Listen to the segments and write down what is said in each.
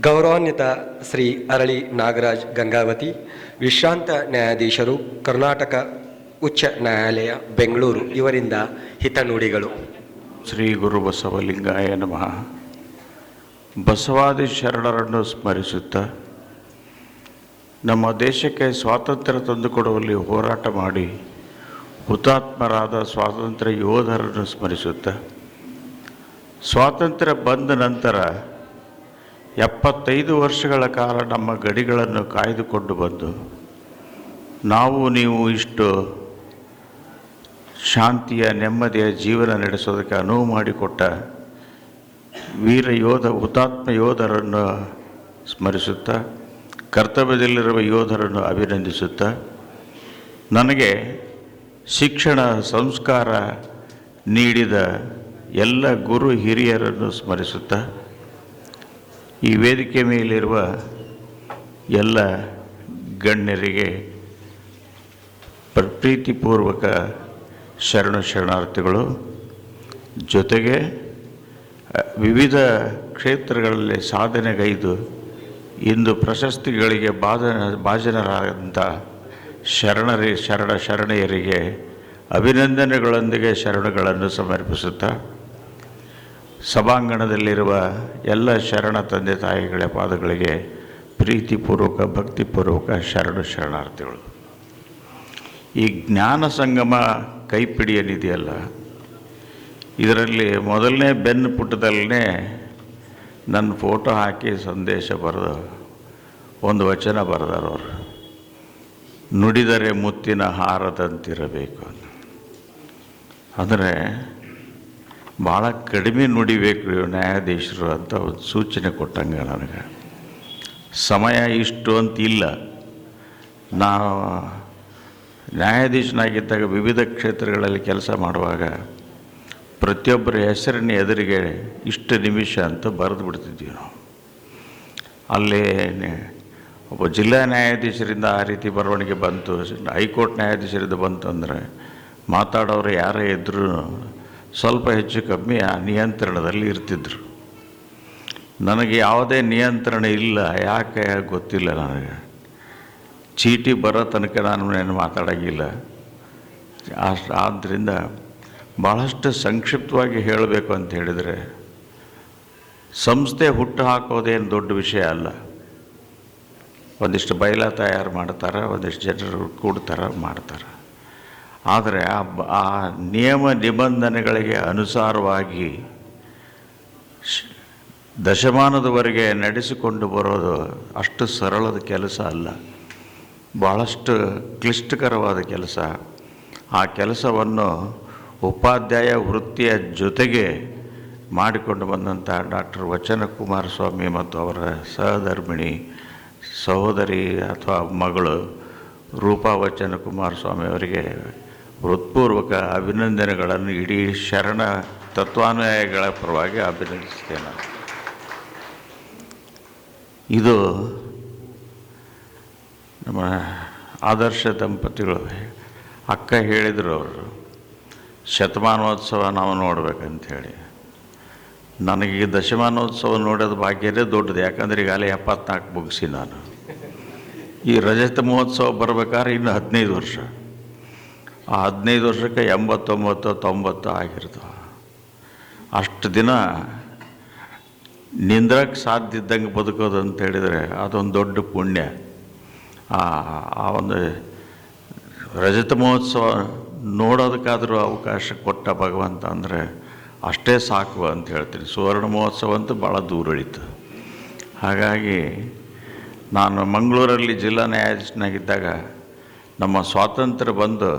ಗೌರವಾನ್ವಿತ ಶ್ರೀ ಅರಳಿ ನಾಗರಾಜ್ ಗಂಗಾವತಿ, ವಿಶ್ರಾಂತ ನ್ಯಾಯಾಧೀಶರು, ಕರ್ನಾಟಕ ಉಚ್ಚ ನ್ಯಾಯಾಲಯ, ಬೆಂಗಳೂರು ಇವರಿಂದ ಹಿತನುಡಿಗಳು. ಶ್ರೀ ಗುರು ಬಸವಲಿಂಗಾಯ ನಮಃ. ಬಸವಾದಿ ಶರಣರನ್ನು ಸ್ಮರಿಸುತ್ತಾ ನಮ್ಮ ದೇಶಕ್ಕೆ ಸ್ವಾತಂತ್ರ್ಯ ತಂದುಕೊಡುವಲ್ಲಿ ಹೋರಾಟ ಮಾಡಿ ಹುತಾತ್ಮರಾದ ಸ್ವಾತಂತ್ರ್ಯ ಯೋಧರನ್ನು ಸ್ಮರಿಸುತ್ತಾ ಸ್ವಾತಂತ್ರ್ಯ ಬಂದ ನಂತರ ಎಪ್ಪತ್ತೈದು ವರ್ಷಗಳ ಕಾಲ ನಮ್ಮ ಗಡಿಗಳನ್ನು ಕಾಯ್ದುಕೊಂಡು ಬಂದು, ನಾವು ನೀವು ಇಷ್ಟು ಶಾಂತಿಯ, ನೆಮ್ಮದಿಯ ಜೀವನ ನಡೆಸೋದಕ್ಕೆ ಅನುವು ಮಾಡಿಕೊಟ್ಟ ವೀರ ಯೋಧ, ಹುತಾತ್ಮ ಯೋಧರನ್ನು ಸ್ಮರಿಸುತ್ತಾ, ಕರ್ತವ್ಯದಲ್ಲಿರುವ ಯೋಧರನ್ನು ಅಭಿನಂದಿಸುತ್ತಾ, ನನಗೆ ಶಿಕ್ಷಣ, ಸಂಸ್ಕಾರ ನೀಡಿದ ಎಲ್ಲ ಗುರು ಹಿರಿಯರನ್ನು ಸ್ಮರಿಸುತ್ತಾ ಈ ವೇದಿಕೆ ಮೇಲಿರುವ ಎಲ್ಲ ಗಣ್ಯರಿಗೆ ಪ್ರೀತಿಪೂರ್ವಕ ಶರಣ ಶರಣಾರ್ಥಿಗಳು, ಜೊತೆಗೆ ವಿವಿಧ ಕ್ಷೇತ್ರಗಳಲ್ಲಿ ಸಾಧನೆಗೈದು ಇಂದು ಪ್ರಶಸ್ತಿಗಳಿಗೆ ಬಾಧ ಭಾಜನರಾದಂಥ ಶರಣರಿ, ಶರಣ ಶರಣೆಯರಿಗೆ ಅಭಿನಂದನೆಗಳೊಂದಿಗೆ ಶರಣಗಳನ್ನು ಸಮರ್ಪಿಸುತ್ತಾ ಸಭಾಂಗಣದಲ್ಲಿರುವ ಎಲ್ಲ ಶರಣ ತಂದೆ ತಾಯಿಗಳ ಪಾದಗಳಿಗೆ ಪ್ರೀತಿಪೂರ್ವಕ, ಭಕ್ತಿಪೂರ್ವಕ ಶರಣ ಶರಣಾರ್ಥಿಗಳು. ಈ ಜ್ಞಾನ ಸಂಗಮ ಕೈಪಿಡಿ ಏನಿದೆಯಲ್ಲ ಇದರಲ್ಲಿ ಮೊದಲನೇ ಬೆನ್ನು ಪುಟದಲ್ಲೇ ನನ್ನ ಫೋಟೋ ಹಾಕಿ ಸಂದೇಶ ಬರೆದು, ಒಂದು ವಚನ ಬರೆದಾರವ್ರು ನುಡಿದರೆ ಮುತ್ತಿನ ಹಾರದಂತಿರಬೇಕು ಅಂದರೆ ಭಾಳ ಕಡಿಮೆ ನುಡಿಬೇಕು ರೀ ನ್ಯಾಯಾಧೀಶರು ಅಂತ ಒಂದು ಸೂಚನೆ ಕೊಟ್ಟಂಗೆ ನನಗೆ. ಸಮಯ ಇಷ್ಟು ಅಂತ ಇಲ್ಲ. ನಾವು ನ್ಯಾಯಾಧೀಶನಾಗಿದ್ದಾಗ ವಿವಿಧ ಕ್ಷೇತ್ರಗಳಲ್ಲಿ ಕೆಲಸ ಮಾಡುವಾಗ ಪ್ರತಿಯೊಬ್ಬರ ಹೆಸರಿನ ಎದುರಿಗೆ ಇಷ್ಟು ನಿಮಿಷ ಅಂತ ಬರೆದು ಬಿಡ್ತಿದ್ವಿ ನಾವು. ಅಲ್ಲಿ ಒಬ್ಬ ಜಿಲ್ಲಾ ನ್ಯಾಯಾಧೀಶರಿಂದ ಆ ರೀತಿ ಬರವಣಿಗೆ ಬಂತು, ಹೈಕೋರ್ಟ್ ನ್ಯಾಯಾಧೀಶರಿಂದ ಬಂತು ಅಂದರೆ ಮಾತಾಡೋರು ಯಾರೇ ಇದ್ದರೂ ಸ್ವಲ್ಪ ಹೆಚ್ಚು ಕಮ್ಮಿ ಆ ನಿಯಂತ್ರಣದಲ್ಲಿ ಇರ್ತಿದ್ರು. ನನಗೆ ಯಾವುದೇ ನಿಯಂತ್ರಣ ಇಲ್ಲ, ಯಾಕೆ ಗೊತ್ತಿಲ್ಲ ನನಗೆ. ಚೀಟಿ ಬರೋ ತನಕ ನಾನು ಏನು ಮಾತಾಡೋಂಗಿಲ್ಲ. ಆದ್ದರಿಂದ ಭಾಳಷ್ಟು ಸಂಕ್ಷಿಪ್ತವಾಗಿ ಹೇಳಬೇಕು ಅಂತ ಹೇಳಿದರೆ, ಸಂಸ್ಥೆ ಹುಟ್ಟು ಹಾಕೋದೇನು ದೊಡ್ಡ ವಿಷಯ ಅಲ್ಲ. ಒಂದಿಷ್ಟು ಬಯಲ ತಯಾರು ಮಾಡ್ತಾರೆ, ಒಂದಿಷ್ಟು ಜನರು ಕೂಡ್ತಾರೆ, ಮಾಡ್ತಾರೆ. ಆದರೆ ಆ ನಿಯಮ ನಿಬಂಧನೆಗಳಿಗೆ ಅನುಸಾರವಾಗಿ ದಶಮಾನದವರೆಗೆ ನಡೆಸಿಕೊಂಡು ಬರೋದು ಅಷ್ಟು ಸರಳದ ಕೆಲಸ ಅಲ್ಲ. ಭಾಳಷ್ಟು ಕ್ಲಿಷ್ಟಕರವಾದ ಕೆಲಸ. ಆ ಕೆಲಸವನ್ನು ಉಪಾಧ್ಯಾಯ ವೃತ್ತಿಯ ಜೊತೆಗೆ ಮಾಡಿಕೊಂಡು ಬಂದಂಥ ಡಾಕ್ಟರ್ ವಚನ ಕುಮಾರಸ್ವಾಮಿ ಮತ್ತು ಅವರ ಸಹಧರ್ಮಿಣಿ, ಸಹೋದರಿ ಅಥವಾ ಮಗಳು ರೂಪಾ ವಚನ ಕುಮಾರಸ್ವಾಮಿ ಅವರಿಗೆ ಹೃತ್ಪೂರ್ವಕ ಅಭಿನಂದನೆಗಳನ್ನು ಇಡೀ ಶರಣ ತತ್ವಾನ್ವಯಗಳ ಪರವಾಗಿ ಅಭಿನಂದಿಸ್ತೇನೆ. ಇದು ನಮ್ಮ ಆದರ್ಶ ದಂಪತಿಗಳು, ಅಕ್ಕ ಹೇಳಿದರು ಅವರು, ಶತಮಾನೋತ್ಸವ ನಾವು ನೋಡ್ಬೇಕಂಥೇಳಿ ನನಗೆ ಈ ದಶಮಾನೋತ್ಸವ ನೋಡೋದು ಭಾಗ್ಯನೇ ದೊಡ್ಡದು, ಯಾಕಂದ್ರೆ ಅಲ್ಲಿ ಎಪ್ಪತ್ನಾಲ್ಕು ಮುಗಿಸಿ ನಾನು. ಈ ರಜತ ಮಹೋತ್ಸವ ಬರ್ಬೇಕಾದ್ರೆ ಇನ್ನು ಹದಿನೈದು ವರ್ಷ. ಆ ಹದಿನೈದು ವರ್ಷಕ್ಕೆ ಎಂಬತ್ತೊಂಬತ್ತು, ತೊಂಬತ್ತು ಆಗಿರ್ತವೆ ಅಷ್ಟು ದಿನ ನಿಂದ್ರಕ್ಕೆ ಸಾಧ್ಯ ಇದ್ದಂಗೆ ಬದುಕೋದು ಅಂತ ಹೇಳಿದರೆ ಅದೊಂದು ದೊಡ್ಡ ಪುಣ್ಯ. ಆ ಒಂದು ರಜತ ಮಹೋತ್ಸವ ನೋಡೋದಕ್ಕಾದರೂ ಅವಕಾಶ ಕೊಟ್ಟ ಭಗವಂತ ಅಂದರೆ ಅಷ್ಟೇ ಸಾಕು ಅಂತ ಹೇಳ್ತೀನಿ. ಸುವರ್ಣ ಮಹೋತ್ಸವ ಅಂತೂ ಭಾಳ ದೂರ ಉಳಿತು ಹಾಗಾಗಿ ನಾನು ಮಂಗಳೂರಲ್ಲಿ ಜಿಲ್ಲಾ ನ್ಯಾಯಾಧೀಶನಾಗಿದ್ದಾಗ ನಮ್ಮ ಸ್ವಾತಂತ್ರ್ಯ ಬಂದು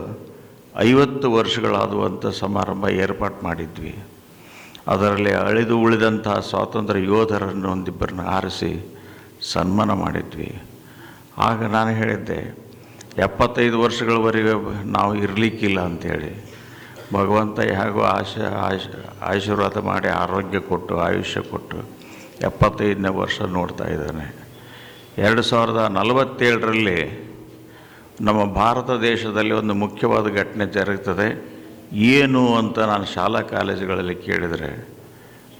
ಐವತ್ತು ವರ್ಷಗಳಾದುವಂಥ ಸಮಾರಂಭ ಏರ್ಪಾಟ್ ಮಾಡಿದ್ವಿ. ಅದರಲ್ಲಿ ಅಳಿದು ಉಳಿದಂತಹ ಸ್ವಾತಂತ್ರ್ಯ ಯೋಧರನ್ನು ಒಂದಿಬ್ಬರನ್ನ ಆರಿಸಿ ಸನ್ಮಾನ ಮಾಡಿದ್ವಿ. ಆಗ ನಾನು ಹೇಳಿದ್ದೆ, ಎಪ್ಪತ್ತೈದು ವರ್ಷಗಳವರೆಗೆ ನಾವು ಇರಲಿಕ್ಕಿಲ್ಲ ಅಂಥೇಳಿ ಭಗವಂತ ಹೇಗೋ ಆಶ ಆಶ, ಆಶೀರ್ವಾದ ಮಾಡಿ ಆರೋಗ್ಯ ಕೊಟ್ಟು, ಆಯುಷ್ಯ ಕೊಟ್ಟು ಎಪ್ಪತ್ತೈದನೇ ವರ್ಷ ನೋಡ್ತಾ ಇದ್ದಾನೆ. ಎರಡು ಸಾವಿರದ ನಲವತ್ತೇಳರಲ್ಲಿ ನಮ್ಮ ಭಾರತ ದೇಶದಲ್ಲಿ ಒಂದು ಮುಖ್ಯವಾದ ಘಟನೆ ಜರುಗ್ತದೆ ಏನು ಅಂತ ನಾನು ಶಾಲಾ ಕಾಲೇಜುಗಳಲ್ಲಿ ಕೇಳಿದರೆ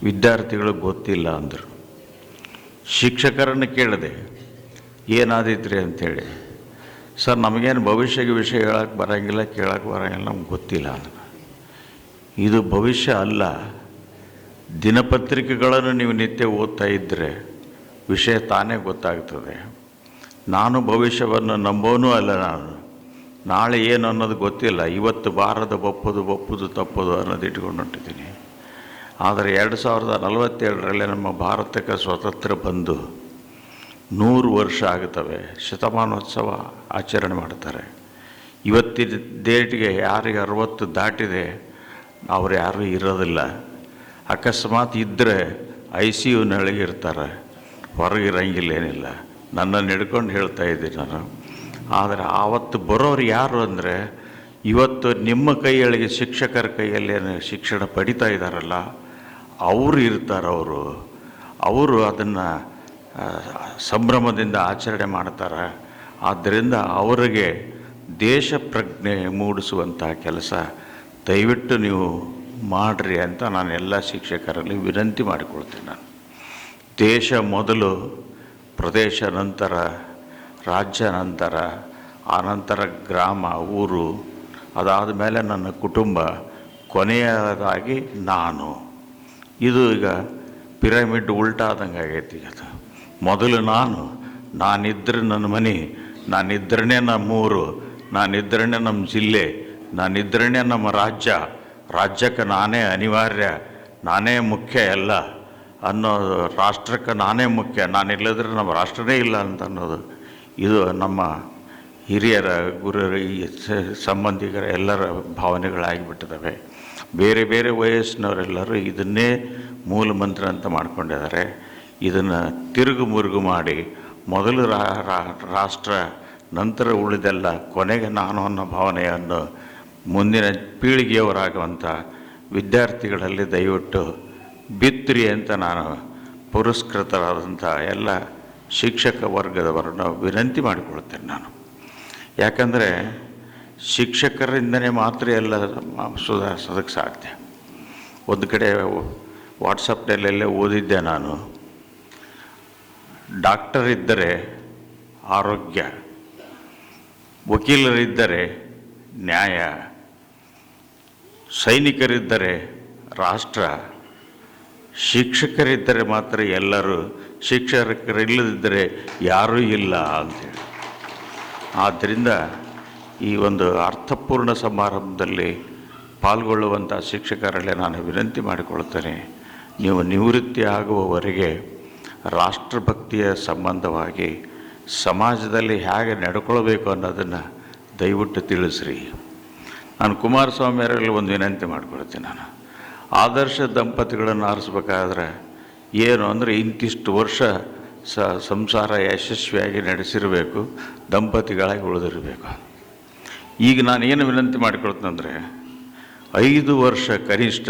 ವಿದ್ಯಾರ್ಥಿಗಳು ಗೊತ್ತಿಲ್ಲ ಅಂದರು. ಶಿಕ್ಷಕರನ್ನು ಕೇಳಿದೆ, ಏನಾದಿತ್ರಿ ಅಂಥೇಳಿ. ಸರ್, ನಮಗೇನು ಭವಿಷ್ಯಕ್ಕೆ ವಿಷಯ ಹೇಳಕ್ಕೆ ಬರೋಂಗಿಲ್ಲ ಕೇಳೋಕ್ಕೆ ಬರೋಂಗಿಲ್ಲ, ನಮ್ಗೆ ಗೊತ್ತಿಲ್ಲ ಅಂದ್ರೆ. ಇದು ಭವಿಷ್ಯ ಅಲ್ಲ. ದಿನಪತ್ರಿಕೆಗಳನ್ನು ನೀವು ನಿತ್ಯ ಓದ್ತಾ ಇದ್ದರೆ ವಿಷಯ ತಾನೇ ಗೊತ್ತಾಗ್ತದೆ. ನಾನು ಭವಿಷ್ಯವನ್ನು ನಂಬೋನೂ ಅಲ್ಲ ನಾನು. ನಾಳೆ ಏನು ಅನ್ನೋದು ಗೊತ್ತಿಲ್ಲ. ಇವತ್ತು ಬಾರದ ಬಪ್ಪದು ಬಪ್ಪದು ತಪ್ಪದು ಅನ್ನೋದು ಇಟ್ಕೊಂಡು ಹೊಂಟಿದ್ದೀನಿ ಆದರೆ ಎರಡು ಸಾವಿರದ ನಲವತ್ತೇಳರಲ್ಲಿ ನಮ್ಮ ಭಾರತಕ್ಕೆ ಸ್ವತಂತ್ರ ಬಂದು ನೂರು ವರ್ಷ ಆಗುತ್ತವೆ. ಶತಮಾನೋತ್ಸವ ಆಚರಣೆ ಮಾಡ್ತಾರೆ. ಇವತ್ತಿನ ಡೇಟ್ಗೆ ಯಾರಿಗೆ ಅರವತ್ತು ದಾಟಿದೆ, ಅವ್ರು ಯಾರೂ ಇರೋದಿಲ್ಲ. ಅಕಸ್ಮಾತ್ ಇದ್ದರೆ ಐ ಸಿ ಯುನೊಳಗೆ ಇರ್ತಾರೆ. ಹೊರಗೆ ಇರಂಗಿಲ್ಲ ಏನಿಲ್ಲ ನನ್ನನ್ನು ಹಿಡ್ಕೊಂಡು ಹೇಳ್ತಾ ಇದ್ದೀನಿ ನಾನು. ಆದರೆ ಆವತ್ತು ಬರೋರು ಯಾರು ಅಂದರೆ, ಇವತ್ತು ನಿಮ್ಮ ಕೈಯೊಳಗೆ ಶಿಕ್ಷಕರ ಕೈಯಲ್ಲಿ ಶಿಕ್ಷಣ ಪಡಿತಾ ಇದ್ದಾರಲ್ಲ, ಅವರು ಇರ್ತಾರೆ ಅವರು. ಅವರು ಅದನ್ನು ಸಂಭ್ರಮದಿಂದ ಆಚರಣೆ ಮಾಡ್ತಾರೆ. ಆದ್ದರಿಂದ ಅವರಿಗೆ ದೇಶ ಪ್ರಜ್ಞೆ ಮೂಡಿಸುವಂಥ ಕೆಲಸ ದಯವಿಟ್ಟು ನೀವು ಮಾಡಿರಿ ಅಂತ ನಾನು ಎಲ್ಲ ಶಿಕ್ಷಕರಲ್ಲಿ ವಿನಂತಿ ಮಾಡಿಕೊಳ್ತೀನಿ ನಾನು. ದೇಶ ಮೊದಲು ಪ್ರದೇಶ ನಂತರ, ರಾಜ್ಯ ನಂತರ ಆನಂತರ ಗ್ರಾಮ, ಊರು, ಅದಾದ ಮೇಲೆ ನನ್ನ ಕುಟುಂಬ, ಕೊನೆಯದಾಗಿ ನಾನು ಇದು ಈಗ ಪಿರಮಿಡ್ ಉಲ್ಟಾದಂಗೆ ಆಗೈತಿ ಈಗ ಅದು. ಮೊದಲು ನಾನು ನಾನಿದ್ದರೆ ನನ್ನ ಮನೆ ನಾನಿದ್ರೇ ನಮ್ಮ ಊರು ನಾನಿದ್ರೇ ನಮ್ಮ ಜಿಲ್ಲೆ ನಾನಿದ್ರೇ ನಮ್ಮ ರಾಜ್ಯ, ರಾಜ್ಯಕ್ಕೆ ನಾನೇ ಅನಿವಾರ್ಯ, ನಾನೇ ಮುಖ್ಯ ಎಲ್ಲ ಅನ್ನೋದು ರಾಷ್ಟ್ರಕ್ಕೆ ನಾನೇ ಮುಖ್ಯ. ನಾನಿಲ್ಲದ್ರೆ ನಮ್ಮ ರಾಷ್ಟ್ರನೇ ಇಲ್ಲ ಅಂತ ಅನ್ನೋದು. ಇದು ನಮ್ಮ ಹಿರಿಯರ ಗುರುರ ಸಂಬಂಧಿಕರ ಎಲ್ಲರ ಭಾವನೆಗಳಾಗಿಬಿಟ್ಟಿದ್ದಾವೆ. ಬೇರೆ ಬೇರೆ ವಯಸ್ಸಿನವರೆಲ್ಲರೂ ಇದನ್ನೇ ಮೂಲ ಮಂತ್ರ ಅಂತ ಮಾಡ್ಕೊಂಡಿದ್ದಾರೆ. ಇದನ್ನು ತಿರುಗು ಮುರುಗು ಮಾಡಿ ಮೊದಲು ರಾಷ್ಟ್ರ, ನಂತರ ಉಳಿದೆಲ್ಲ ಕೊನೆಗೆ ನಾನು ಅನ್ನೋ ಭಾವನೆಯನ್ನು ಮುಂದಿನ ಪೀಳಿಗೆಯವರಾಗುವಂಥ ವಿದ್ಯಾರ್ಥಿಗಳಲ್ಲಿ ದಯವಿಟ್ಟು ಬಿತ್ತಿರಿ ಅಂತ ನಾನು ಪುರಸ್ಕೃತರಾದಂಥ ಎಲ್ಲ ಶಿಕ್ಷಕ ವರ್ಗದವರನ್ನು ವಿನಂತಿ ಮಾಡಿಕೊಳ್ತೇನೆ ನಾನು. ಯಾಕಂದರೆ ಶಿಕ್ಷಕರಿಂದನೇ ಮಾತ್ರ ಎಲ್ಲ ಸುಧಾರಿಸೋದಕ್ಕೆ ಸಾಧ್ಯ ಒಂದು ಕಡೆ ವಾಟ್ಸಪ್ನಲ್ಲೆಲ್ಲೇ ಓದಿದ್ದೆ ನಾನು. ಡಾಕ್ಟರ್ ಇದ್ದರೆ ಆರೋಗ್ಯ, ವಕೀಲರಿದ್ದರೆ ನ್ಯಾಯ, ಸೈನಿಕರಿದ್ದರೆ ರಾಷ್ಟ್ರ ಶಿಕ್ಷಕರಿದ್ದರೆ ಮಾತ್ರ ಎಲ್ಲರೂ ಶಿಕ್ಷಕರಿಲ್ಲದಿದ್ದರೆ ಯಾರೂ ಇಲ್ಲ ಅಂತೇಳಿ. ಆದ್ದರಿಂದ ಈ ಒಂದು ಅರ್ಥಪೂರ್ಣ ಸಮಾರಂಭದಲ್ಲಿ ಪಾಲ್ಗೊಳ್ಳುವಂಥ ಶಿಕ್ಷಕರಲ್ಲೇ ನಾನು ವಿನಂತಿ ಮಾಡಿಕೊಳ್ತೇನೆ ನೀವು ನಿವೃತ್ತಿ ಆಗುವವರೆಗೆ ರಾಷ್ಟ್ರಭಕ್ತಿಯ ಸಂಬಂಧವಾಗಿ ಸಮಾಜದಲ್ಲಿ ಹೇಗೆ ನಡ್ಕೊಳ್ಬೇಕು ಅನ್ನೋದನ್ನು ದಯವಿಟ್ಟು ತಿಳಿಸ್ರಿ. ನಾನು ಕುಮಾರಸ್ವಾಮಿಯವರಲ್ಲಿ ಒಂದು ವಿನಂತಿ ಮಾಡಿಕೊಳ್ತೀನಿ ನಾನು. ಆದರ್ಶ ದಂಪತಿಗಳನ್ನು ಆರಿಸ್ಬೇಕಾದ್ರೆ ಏನು ಅಂದರೆ ಇಂತಿಷ್ಟು ವರ್ಷ ಸ ಸಂಸಾರ ಯಶಸ್ವಿಯಾಗಿ ನಡೆಸಿರಬೇಕು, ದಂಪತಿಗಳಾಗಿ ಉಳಿದಿರಬೇಕು. ಈಗ ನಾನು ಏನು ವಿನಂತಿ ಮಾಡಿಕೊಳ್ತಂದರೆ ಐದು ವರ್ಷ ಕನಿಷ್ಠ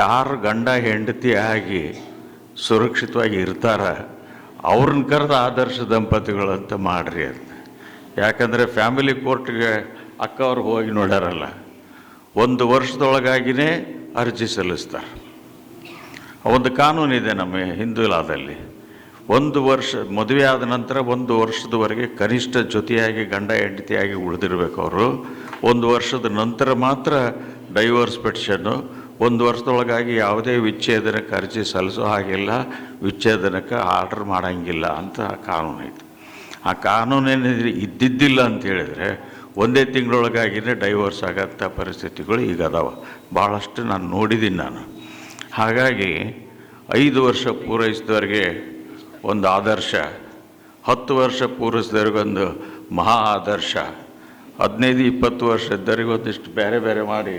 ಯಾರು ಗಂಡ ಹೆಂಡತಿ ಆಗಿ ಸುರಕ್ಷಿತವಾಗಿ ಇರ್ತಾರ, ಅವ್ರನ್ನ ಕರೆದ ಆದರ್ಶ ದಂಪತಿಗಳು ಅಂತ ಮಾಡಿರಿ ಅಂತ. ಯಾಕಂದರೆ ಫ್ಯಾಮಿಲಿ ಕೋರ್ಟ್ಗೆ ಅಕ್ಕವ್ರು ಹೋಗಿ ನೋಡ್ಯಾರಲ್ಲ, ಒಂದು ವರ್ಷದೊಳಗಾಗಿನೇ ಅರ್ಜಿ ಸಲ್ಲಿಸ್ತಾರೆ ಒಂದು ಕಾನೂನಿದೆ ನಮ್ಮ ಹಿಂದೂ ಲಾದಲ್ಲಿ. ಒಂದು ವರ್ಷ, ಮದುವೆ ಆದ ನಂತರ ಒಂದು ವರ್ಷದವರೆಗೆ ಕನಿಷ್ಠ ಜೊತೆಯಾಗಿ, ಗಂಡ ಹೆಂಡತಿಯಾಗಿ ಉಳಿದಿರಬೇಕು ಅವರು. ಒಂದು ವರ್ಷದ ನಂತರ ಮಾತ್ರ ಡೈವರ್ಸ್ ಪೆಟಿಷನ್ನು ಒಂದು ವರ್ಷದೊಳಗಾಗಿ ಯಾವುದೇ ವಿಚ್ಛೇದನಕ್ಕೆ ಅರ್ಜಿ ಸಲ್ಲಿಸೋ ಹಾಗಿಲ್ಲ. ವಿಚ್ಛೇದನಕ್ಕೆ ಆರ್ಡರ್ ಮಾಡೋಂಗಿಲ್ಲ ಅಂತ ಕಾನೂನು ಐತೆ ಆ ಕಾನೂನೇನಿದ್ರೆ ಇದ್ದಿದ್ದಿಲ್ಲ ಅಂತ ಹೇಳಿದರೆ ಒಂದೇ ತಿಂಗಳೊಳಗಾಗಿನೇ ಡೈವರ್ಸ್ ಆಗೋಂಥ ಪರಿಸ್ಥಿತಿಗಳು ಈಗ ಅದಾವ. ಭಾಳಷ್ಟು ನಾನು ನೋಡಿದ್ದೀನಿ ನಾನು. ಹಾಗಾಗಿ ಐದು ವರ್ಷ ಪೂರೈಸಿದವರಿಗೆ ಒಂದು ಆದರ್ಶ, ಹತ್ತು ವರ್ಷ ಪೂರೈಸಿದವ್ರಿಗೊಂದು ಮಹಾ ಆದರ್ಶ, ಹದಿನೈದು, ಇಪ್ಪತ್ತು ವರ್ಷ ಇದ್ದವರಿಗೆ ಒಂದಿಷ್ಟು ಬೇರೆ ಬೇರೆ ಮಾಡಿ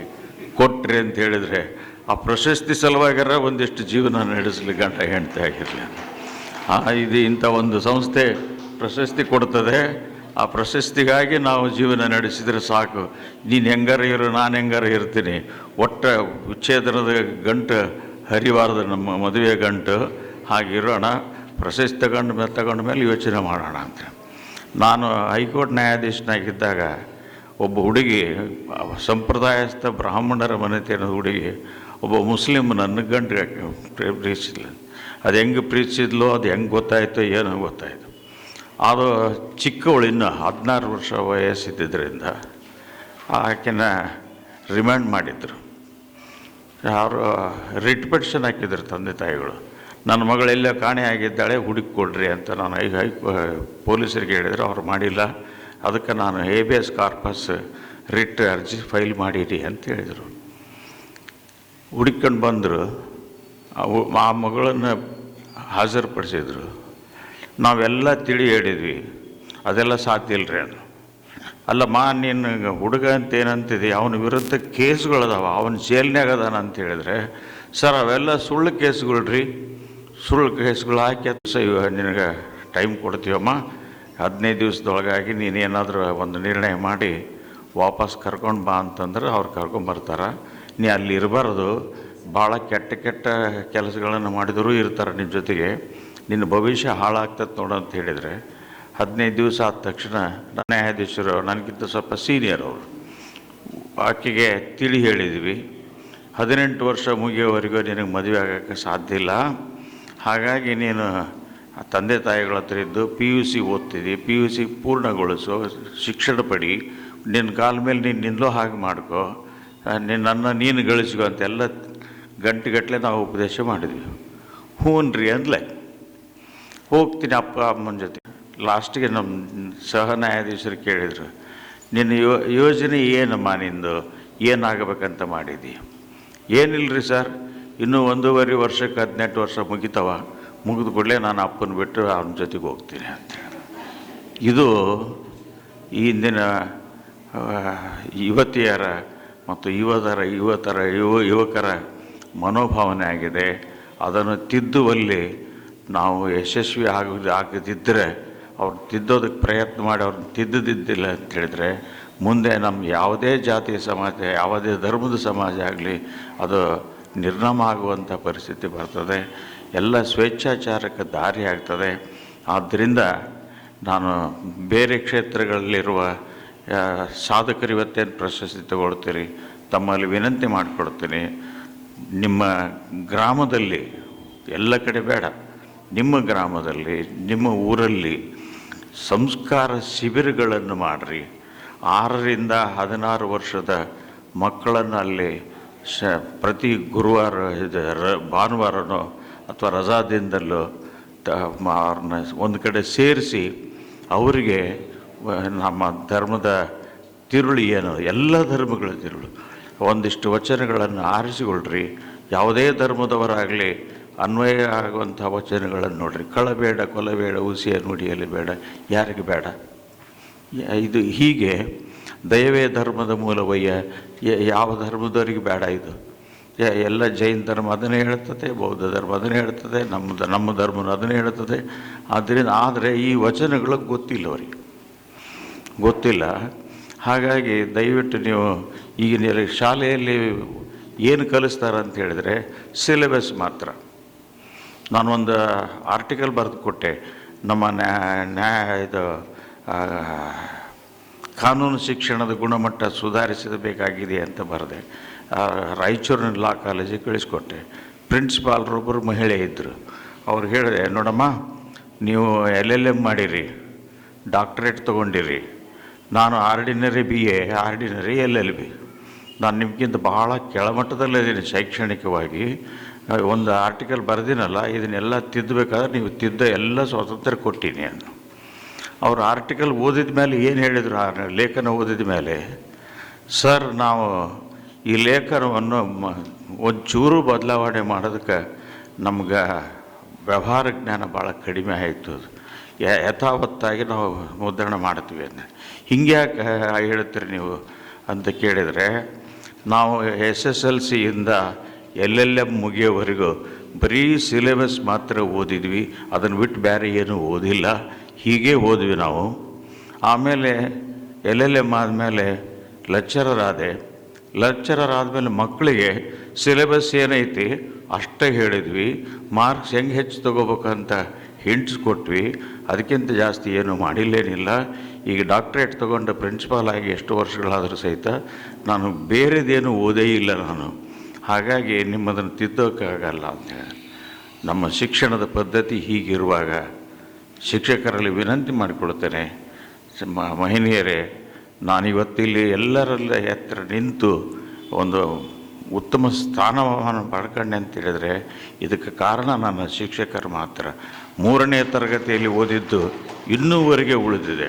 ಕೊಟ್ರಿ ಅಂತ ಹೇಳಿದರೆ ಆ ಪ್ರಶಸ್ತಿ ಸಲುವಾಗಿರ ಒಂದಿಷ್ಟು ಜೀವನ ನಡೆಸಲಿ ಗಂಟ ಹೆಂಡತಿ ಆಗಿರಲಿ ಇದು ಇಂಥ ಒಂದು ಸಂಸ್ಥೆ ಪ್ರಶಸ್ತಿ ಕೊಡ್ತದೆ. ಆ ಪ್ರಶಸ್ತಿಗಾಗಿ ನಾವು ಜೀವನ ನಡೆಸಿದರೆ ಸಾಕು. ನೀನು ಹೆಂಗಾರ ಇರು, ನಾನು ಹೆಂಗಾರ ಇರ್ತೀನಿ. ಒಟ್ಟ ಉಚ್ಛೇದನದ ಗಂಟು, ಹರಿವಾರದ ನಮ್ಮ ಮದುವೆ ಗಂಟು ಹಾಗಿರೋಣ ಪ್ರಶಸ್ತಿ ತಗೊಂಡು ಮೇಲೆ ತಗೊಂಡ ಮೇಲೆ ಯೋಚನೆ ಮಾಡೋಣ ಅಂತ. ನಾನು ಹೈಕೋರ್ಟ್ ನ್ಯಾಯಾಧೀಶನಾಗಿದ್ದಾಗ ಒಬ್ಬ ಹುಡುಗಿ, ಸಂಪ್ರದಾಯಸ್ಥ ಬ್ರಾಹ್ಮಣರ ಮನೆತನ ಹುಡುಗಿ, ಒಬ್ಬ ಮುಸ್ಲಿಮ್ ನನ್ನ ಗಂಟು ಪ್ರೀತಿಸಿದ್ಲು. ಅದು ಹೆಂಗೆ ಪ್ರೀತಿಸಿದ್ಲೋ, ಅದು ಹೆಂಗೆ ಗೊತ್ತಾಯಿತು, ಏನೋ ಗೊತ್ತಾಯಿತು. ಅದು ಚಿಕ್ಕವಳು ಇನ್ನು ಹದಿನಾರು ವರ್ಷ ವಯಸ್ಸಿದ್ದರಿಂದ ಆಕೆನ ರಿಮ್ಯಾಂಡ್ ಮಾಡಿದ್ರು. ಯಾರು ರಿಟ್ ಪೆಟಿಷನ್ ಹಾಕಿದ್ರು ತಂದೆ ತಾಯಿಗಳು. ನನ್ನ ಮಗಳೆಲ್ಲೋ ಕಾಣೆಯಾಗಿದ್ದಾಳೆ ಹುಡುಕಿ ಕೊಡ್ರಿ ಅಂತ ನಾನು ಐ ಹೈ ಪೊಲೀಸರಿಗೆ ಹೇಳಿದ್ರು, ಅವ್ರು ಮಾಡಿಲ್ಲ. ಅದಕ್ಕೆ ನಾನು ಹೇಬಿಯಸ್ ಕಾರ್ಪಸ್ ರಿಟ್ ಅರ್ಜಿ ಫೈಲ್ ಮಾಡಿರಿ ಅಂತ ಹೇಳಿದರು. ಹುಡುಕೊಂಡು ಬಂದರು. ಆ ಮಗಳನ್ನು ಹಾಜರುಪಡಿಸಿದ್ರು. ನಾವೆಲ್ಲ ತಿಳಿ ಹೇಳಿದ್ವಿ. ಅದೆಲ್ಲ ಸಾಧ್ಯ ಇಲ್ಲರಿ ಅದು. ಅಲ್ಲಮ್ಮ ನೀನು ಹುಡುಗ ಅಂತ ಏನಂತಿದೆ? ಅವನ ವಿರುದ್ಧ ಕೇಸ್ಗಳದಾವ ಅವನ ಜೇಲ್ನಾಗ ಅದಾನ ಅಂತ ಹೇಳಿದ್ರೆ, ಸರ್, ಅವೆಲ್ಲ ಸುಳ್ಳು ಕೇಸ್ಗಳು ರೀ ಸುಳ್ಳು ಕೇಸ್ಗಳು ಹಾಕಿ ಅದು ಸ ಇವ ನಿನಗೆ ಟೈಮ್ ಕೊಡ್ತೀವಮ್ಮ. ಹದಿನೈದು ದಿವಸದೊಳಗಾಗಿ ನೀನೇನಾದರೂ ಒಂದು ನಿರ್ಣಯ ಮಾಡಿ ವಾಪಸ್ ಕರ್ಕೊಂಡು ಬಾ ಅಂತಂದ್ರೆ ಅವ್ರು ಕರ್ಕೊಂಬರ್ತಾರೆ ನೀ ಅಲ್ಲಿ ಇರಬಾರ್ದು. ಭಾಳ ಕೆಟ್ಟ ಕೆಟ್ಟ ಕೆಲಸಗಳನ್ನು ಮಾಡಿದರೂ ಇರ್ತಾರೆ ನಿಮ್ಮ ಜೊತೆಗೆ. ನಿನ್ನ ಭವಿಷ್ಯ ಹಾಳಾಗ್ತದೆ ನೋಡು ಅಂತ ಹೇಳಿದರೆ ಹದಿನೈದು ದಿವಸ ಆದ ತಕ್ಷಣ ನನ್ನ ನ್ಯಾಯಾಧೀಶರು, ನನಗಿಂತ ಸ್ವಲ್ಪ ಸೀನಿಯರ್ ಅವರು, ಆಕೆಗೆ ತಿಳಿ ಹೇಳಿದ್ವಿ. ಹದಿನೆಂಟು ವರ್ಷ ಮುಗಿಯೋವರೆಗೂ ನಿನಗೆ ಮದುವೆ ಆಗೋಕ್ಕೆ ಸಾಧ್ಯ ಇಲ್ಲ. ಹಾಗಾಗಿ ನೀನು ತಂದೆ ತಾಯಿಗಳ ಹತ್ರ ಇದ್ದು ಪಿ ಯು ಸಿ ಓದ್ತಿದ್ದಿ. ಪಿ ಯು ಸಿ ಪೂರ್ಣಗೊಳಿಸು, ಶಿಕ್ಷಣ ಪಡಿ. ನಿನ್ನ ಕಾಲ ಮೇಲೆ ನೀನು ನಿಲ್ಲೋ ಹಾಗೆ ಮಾಡ್ಕೋ. ನನ್ನ ನೀನು ಗಳಿಸ್ಕೊ ಅಂತೆಲ್ಲ ಗಂಟೆಗಟ್ಟಲೆ ನಾವು ಉಪದೇಶ ಮಾಡಿದ್ವಿ. ಹ್ಞೂ ರೀ ಅಂದ್ಲೆ. ಹೋಗ್ತೀನಿ ಅಪ್ಪ ಅಮ್ಮನ ಜೊತೆ. ಲಾಸ್ಟಿಗೆ ನಮ್ಮ ಸಹ ನ್ಯಾಯಾಧೀಶರು ಕೇಳಿದರು, ನಿನ್ನ ಯೋ, ಯೋಜನೆ ಏನಮ್ಮ ನಿಂದು? ಏನಾಗಬೇಕಂತ ಮಾಡಿದ್ದಿ ಏನಿಲ್ಲರಿ ಸರ್, ಇನ್ನೂ ಒಂದೂವರೆ ವರ್ಷಕ್ಕೆ ಹದಿನೆಂಟು ವರ್ಷ ಮುಗಿತವ. ಮುಗಿದ ಕೂಡಲೇ ನಾನು ಅಪ್ಪನ ಬಿಟ್ಟು ಅವನ ಜೊತೆಗೆ ಹೋಗ್ತೀನಿ ಅಂತ ಇದು ಈ ಇಂದಿನ ಯುವತಿಯರ ಮತ್ತು ಯುವದರ, ಯುವತರ, ಯುವ, ಯುವಕರ ಮನೋಭಾವನೆ ಆಗಿದೆ. ಅದನ್ನು ತಿದ್ದುವಲ್ಲಿ ನಾವು ಯಶಸ್ವಿ ಆಗೋದು ಆಗದಿದ್ದರೆ ಅವ್ರು ತಿದ್ದೋದಕ್ಕೆ ಪ್ರಯತ್ನ ಮಾಡಿ ಅವ್ರನ್ನ ತಿದ್ದದಿದ್ದಿಲ್ಲ ಅಂತ ಹೇಳಿದ್ರೆ, ಮುಂದೆ ನಮ್ಮ ಯಾವುದೇ ಜಾತಿಯ ಸಮಾಜ, ಯಾವುದೇ ಧರ್ಮದ ಸಮಾಜ ಆಗಲಿ ಅದು ನಿರ್ನಾಮ ಆಗುವಂಥ ಪರಿಸ್ಥಿತಿ ಬರ್ತದೆ, ಎಲ್ಲ ಸ್ವೇಚ್ಛಾಚಾರಕ್ಕೆ ದಾರಿ ಆಗ್ತದೆ. ಆದ್ದರಿಂದ ನಾನು ಬೇರೆ ಕ್ಷೇತ್ರಗಳಲ್ಲಿರುವ ಸಾಧಕರು ಇವತ್ತೇನು ಪ್ರಶಸ್ತಿ ತಗೊಳ್ತೀರಿ, ತಮ್ಮಲ್ಲಿ ವಿನಂತಿ ಮಾಡಿಕೊಡ್ತೀನಿ. ನಿಮ್ಮ ಗ್ರಾಮದಲ್ಲಿ ಎಲ್ಲ ಕಡೆ ಬೇಡ. ನಿಮ್ಮ ಗ್ರಾಮದಲ್ಲಿ, ನಿಮ್ಮ ಊರಲ್ಲಿ ಸಂಸ್ಕಾರ ಶಿಬಿರಗಳನ್ನು ಮಾಡಿರಿ. ಆರರಿಂದ ಹದಿನಾರು ವರ್ಷದ ಮಕ್ಕಳನ್ನು ಅಲ್ಲಿ ಶ, ಪ್ರತಿ ಗುರುವಾರ ಇದು ರ, ಭಾನುವಾರನೋ ಅಥವಾ ರಜಾದಿಂದಲೂ ತ ಅವ್ರನ್ನ ಒಂದು ಕಡೆ ಸೇರಿಸಿ ಅವರಿಗೆ ನಮ್ಮ ಧರ್ಮದ ತಿರುಳು ಏನು? ಎಲ್ಲ ಧರ್ಮಗಳ ತಿರುಳು. ಒಂದಿಷ್ಟು ವಚನಗಳನ್ನು ಆರಿಸಿಕೊಳ್ಳ್ರಿ ಯಾವುದೇ ಧರ್ಮದವರಾಗಲಿ ಅನ್ವಯ ಆಗುವಂಥ ವಚನಗಳನ್ನು ನೋಡ್ರಿ. ಕಳಬೇಡ, ಕೊಲಬೇಡ ಉಸಿಯ ನುಡಿಯಲ್ಲಿ ಬೇಡ. ಯಾರಿಗೆ ಬೇಡ? ಇದು ಹೀಗೆ ದಯವೇ ಧರ್ಮದ ಮೂಲವಯ್ಯ. ಯಾವ ಧರ್ಮದವರಿಗೆ ಬೇಡ ಇದು? ಎಲ್ಲ ಜೈನ ಧರ್ಮ ಅದನ್ನೇ ಹೇಳ್ತದೆ, ಬೌದ್ಧ ಧರ್ಮ ಅದನ್ನೇ ಹೇಳ್ತದೆ ನಮ್ಮ ನಮ್ಮ ಧರ್ಮನ ಅದನ್ನೇ ಹೇಳ್ತದೆ. ಆದ್ದರಿಂದ ಆದರೆ ಈ ವಚನಗಳು ಗೊತ್ತಿಲ್ಲ ಅವರಿಗೆ. ಗೊತ್ತಿಲ್ಲ. ಹಾಗಾಗಿ ದಯವಿಟ್ಟು ನೀವು ಈಗಿನ ಶಾಲೆಯಲ್ಲಿ ಏನು ಕಲಿಸ್ತಾರೆ ಅಂತ ಹೇಳಿದರೆ, ಸಿಲೆಬಸ್ ಮಾತ್ರ. ನಾನೊಂದು ಆರ್ಟಿಕಲ್ ಬರೆದು ಕೊಟ್ಟೆ. ನಮ್ಮ ನ್ಯಾ ನ್ಯಾಯ ಇದು ಕಾನೂನು ಶಿಕ್ಷಣದ ಗುಣಮಟ್ಟ ಸುಧಾರಿಸಬೇಕಾಗಿದೆ ಅಂತ ಬರೆದೆ. ರಾಯಚೂರಿನ ಲಾ ಕಾಲೇಜಿಗೆ ಕಳಿಸ್ಕೊಟ್ಟೆ. ಪ್ರಿನ್ಸಿಪಾಲ್ರೊಬ್ಬರು ಮಹಿಳೆ ಇದ್ದರು ಅವ್ರು ಹೇಳಿದೆ, ನೋಡಮ್ಮ, ನೀವು ಎಲ್ ಎಲ್ ಎಂ ಮಾಡಿರಿ ಡಾಕ್ಟ್ರೇಟ್ ತೊಗೊಂಡಿರಿ. ನಾನು ordinary B A ordinary L L B ನಾನು ನಿಮಗಿಂತ ಬಹಳ ಕೆಳಮಟ್ಟದಲ್ಲಿದ್ದೀನಿ ಶೈಕ್ಷಣಿಕವಾಗಿ. ಒಂದು ಆರ್ಟಿಕಲ್ ಬರೆದಿನಲ್ಲ, ಇದನ್ನೆಲ್ಲ ತಿದ್ದಬೇಕಾದ್ರೆ ನೀವು ತಿದ್ದ ಎಲ್ಲ ಸ್ವಾತಂತ್ರ್ಯ ಕೊಟ್ಟೀನಿ ಅಂತ ಅವರು ಆರ್ಟಿಕಲ್ ಓದಿದ ಮೇಲೆ ಏನು ಹೇಳಿದರು? ಆ ಲೇಖನ ಓದಿದ ಮೇಲೆ, ಸರ್, ನಾವು ಈ ಲೇಖನವನ್ನು ಒಂಚೂರು ಬದಲಾವಣೆ ಮಾಡೋದಕ್ಕೆ ನಮ್ಗೆ ವ್ಯವಹಾರ ಜ್ಞಾನ ಭಾಳ ಕಡಿಮೆ ಆಯಿತು ಯಥಾವತ್ತಾಗಿ ನಾವು ಮುದ್ರಣ ಮಾಡ್ತೀವಿ ಅಂದರೆ ಹಿಂಗೆ ಯಾಕೆ ಹೇಳ್ತೀರಿ ನೀವು ಅಂತ ಕೇಳಿದರೆ, ನಾವು ಎಸ್ ಎಸ್ ಎಲ್ ಸಿಯಿಂದ ಎಲ್ ಎಲ್ ಮುಗಿಯೋವರೆಗೂ ಬರೀ ಸಿಲೆಬಸ್ ಮಾತ್ರ ಓದಿದ್ವಿ. ಅದನ್ನು ಬಿಟ್ಟು ಬೇರೆ ಏನೂ ಓದಿಲ್ಲ. ಹೀಗೆ ಓದ್ವಿ ನಾವು. ಆಮೇಲೆ ಎಲ್ ಆದಮೇಲೆ ಲೆಕ್ಚರರ್ ಆದೆ. ಲೆಕ್ಚರರ್ ಆದಮೇಲೆ ಮಕ್ಕಳಿಗೆ ಸಿಲೆಬಸ್ ಏನೈತಿ ಅಷ್ಟೇ ಹೇಳಿದ್ವಿ. ಮಾರ್ಕ್ಸ್ ಹೆಂಗೆ ಹೆಚ್ಚು ತೊಗೋಬೇಕಂತ ಹಿಂಟ್ಸ್ ಕೊಟ್ವಿ. ಅದಕ್ಕಿಂತ ಜಾಸ್ತಿ ಏನು ಮಾಡಿಲ್ಲೇನಿಲ್ಲ. ಈಗ ಡಾಕ್ಟ್ರೇಟ್ ತೊಗೊಂಡ ಪ್ರಿನ್ಸಿಪಾಲ್ ಆಗಿ ಎಷ್ಟು ವರ್ಷಗಳಾದರೂ ಸಹಿತ ನಾನು ಬೇರೆದೇನು ಓದೇ ಇಲ್ಲ ನಾನು. ಹಾಗಾಗಿ ನಿಮ್ಮದನ್ನು ತಿದ್ದೋಕ್ಕಾಗಲ್ಲ ಅಂತ ಹೇಳಿ. ನಮ್ಮ ಶಿಕ್ಷಣದ ಪದ್ಧತಿ ಹೀಗಿರುವಾಗ ಶಿಕ್ಷಕರಲ್ಲಿ ವಿನಂತಿ ಮಾಡಿಕೊಳ್ತೇನೆ ಮಹಿಳೆಯರೇ, ನಾನಿವತ್ತಿಲ್ಲಿ ಎಲ್ಲರಲ್ಲ ಎತ್ತರ ನಿಂತು ಒಂದು ಉತ್ತಮ ಸ್ಥಾನಮಾನ ಪಡ್ಕೊಂಡೆ ಅಂತ ಹೇಳಿದರೆ, ಇದಕ್ಕೆ ಕಾರಣ ನನ್ನ ಶಿಕ್ಷಕರು ಮಾತ್ರ. ಮೂರನೇ ತರಗತಿಯಲ್ಲಿ ಓದಿದ್ದು ಇನ್ನೂವರೆಗೆ ಉಳಿದಿದೆ.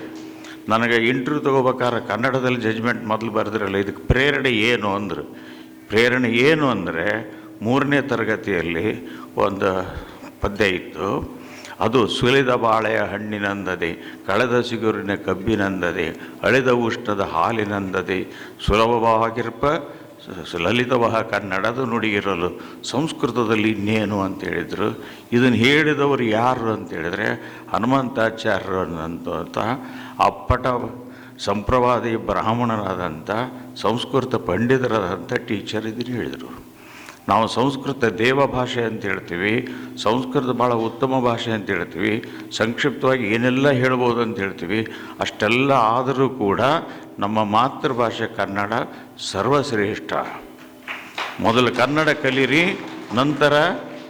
ನನಗೆ ಇಂಟರ್ವ್ಯೂ ತಗೋಬೇಕಾದ್ರೆ ಕನ್ನಡದಲ್ಲಿ ಜಜ್ಮೆಂಟ್ ಮೊದಲು ಬರೆದಿರಲ್ಲ, ಇದಕ್ಕೆ ಪ್ರೇರಣೆ ಏನು ಅಂದರು. ಪ್ರೇರಣೆ ಏನು ಅಂದರೆ ಮೂರನೇ ತರಗತಿಯಲ್ಲಿ ಒಂದು ಪದ್ಯ ಇತ್ತು. ಅದು ಸುಲಿದ ಬಾಳೆಯ ಹಣ್ಣಿನಂದದೆ, ಕಳೆದ ಸಿಗುರಿನ ಕಬ್ಬಿನಂದದೆ, ಅಳೆದ ಉಷ್ಣದ ಹಾಲಿನಂದದೆ ಸುಲಭವಾಗಿರ್ಪ ಲಲಿತವಹ ಕನ್ನಡದ ನುಡಿಗಿರಲು ಸಂಸ್ಕೃತದಲ್ಲಿ ಇನ್ನೇನು ಅಂತ ಹೇಳಿದರು. ಇದನ್ನು ಹೇಳಿದವರು ಯಾರು ಅಂತ ಹೇಳಿದರೆ ಹನುಮಂತಾಚಾರ್ಯರು ಅನ್ನಂತ ಅಪ್ಪಟ ಸಂಪ್ರವಾದಿ ಬ್ರಾಹ್ಮಣರಾದಂಥ, ಸಂಸ್ಕೃತ ಪಂಡಿತರಾದಂಥ ಟೀಚರ್ ಇದನ್ನು ಹೇಳಿದರು. ನಾವು ಸಂಸ್ಕೃತ ದೇವ ಭಾಷೆ ಅಂತ ಹೇಳ್ತೀವಿ, ಸಂಸ್ಕೃತ ಭಾಳ ಉತ್ತಮ ಭಾಷೆ ಅಂತ ಹೇಳ್ತೀವಿ, ಸಂಕ್ಷಿಪ್ತವಾಗಿ ಏನೆಲ್ಲ ಹೇಳ್ಬೋದು ಅಂತ ಹೇಳ್ತೀವಿ, ಅಷ್ಟೆಲ್ಲ ಆದರೂ ಕೂಡ ನಮ್ಮ ಮಾತೃಭಾಷೆ ಕನ್ನಡ ಸರ್ವಶ್ರೇಷ್ಠ. ಮೊದಲು ಕನ್ನಡ ಕಲೀರಿ, ನಂತರ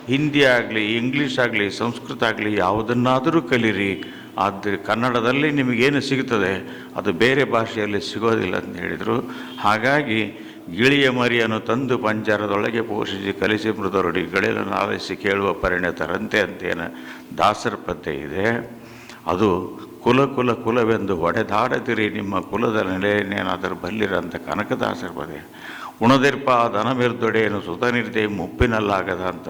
ಹಿಂದಿ ಆಗಲಿ, ಇಂಗ್ಲೀಷ್ ಆಗಲಿ, ಸಂಸ್ಕೃತ ಆಗಲಿ ಯಾವುದನ್ನಾದರೂ ಕಲೀರಿ. ಅದು ಕನ್ನಡದಲ್ಲಿ ನಿಮಗೇನು ಸಿಗುತ್ತದೆ? ಅದು ಬೇರೆ ಭಾಷೆಯಲ್ಲಿ ಸಿಗೋದಿಲ್ಲ ಅಂತ ಹೇಳಿದರು. ಹಾಗಾಗಿ ಗಿಳಿಯ ಮರಿಯನ್ನು ತಂದು ಪಂಜರದೊಳಗೆ ಪೋಷಿಸಿ ಕಲಿಸಿ ಮೃದರೊಡಿ ಗಳಿಲನ್ನು ಆಲಿಸಿ ಕೇಳುವ ಪರಿಣಿತರಂತೆ ಅಂತೇನು ದಾಸರ ಪದ್ಯ ಇದೆ. ಅದು ಕುಲ ಕುಲ ಕುಲವೆಂದು ಹೊಡೆದಾಡದಿರಿ, ನಿಮ್ಮ ಕುಲದ ನೆಲೆಯನ್ನೇನಾದರೂ ಬಲ್ಲಿರಂತ ಕನಕದಾಸರ ಪದ್ಯ. ಉಣದಿರ್ಪ ದನಮಿರ್ದೊಡೆಯನ್ನು ಸುತನಿರ್ದೆ ಮುಪ್ಪಿನಲ್ಲಾಗದ ಅಂತ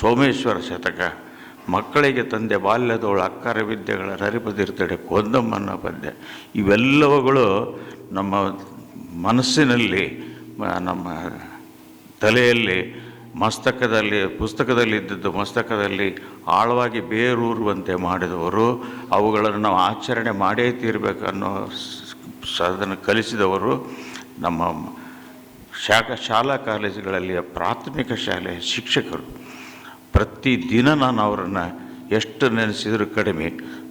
ಸೋಮೇಶ್ವರ ಶತಕ ಮಕ್ಕಳಿಗೆ ತಂದೆ ಬಾಲ್ಯದವಳು ಅಕ್ಕರ ವಿದ್ಯೆಗಳ ನರಿಪದಿರ್ತಡೆ ಕೊಂದಮ್ಮನ ಪದ್ಯ. ಇವೆಲ್ಲವುಗಳು ನಮ್ಮ ಮನಸ್ಸಿನಲ್ಲಿ ನಮ್ಮ ತಲೆಯಲ್ಲಿ, ಮಸ್ತಕದಲ್ಲಿ ಪುಸ್ತಕದಲ್ಲಿ ಇದ್ದದ್ದು ಮಸ್ತಕದಲ್ಲಿ ಆಳವಾಗಿ ಬೇರೂರುವಂತೆ ಮಾಡಿದವರು, ಅವುಗಳನ್ನು ನಾವು ಆಚರಣೆ ಮಾಡೇ ತೀರಬೇಕು ಅನ್ನೋ ಅದನ್ನು ಕಲಿಸಿದವರು, ನಮ್ಮ ಶಾಖ, ಶಾಲಾ ಕಾಲೇಜುಗಳಲ್ಲಿ ಪ್ರಾಥಮಿಕ ಶಾಲೆಯ ಶಿಕ್ಷಕರು. ಪ್ರತಿದಿನ ನಾನು ಅವರನ್ನು ಎಷ್ಟು ನೆನೆಸಿದರೂ ಕಡಿಮೆ.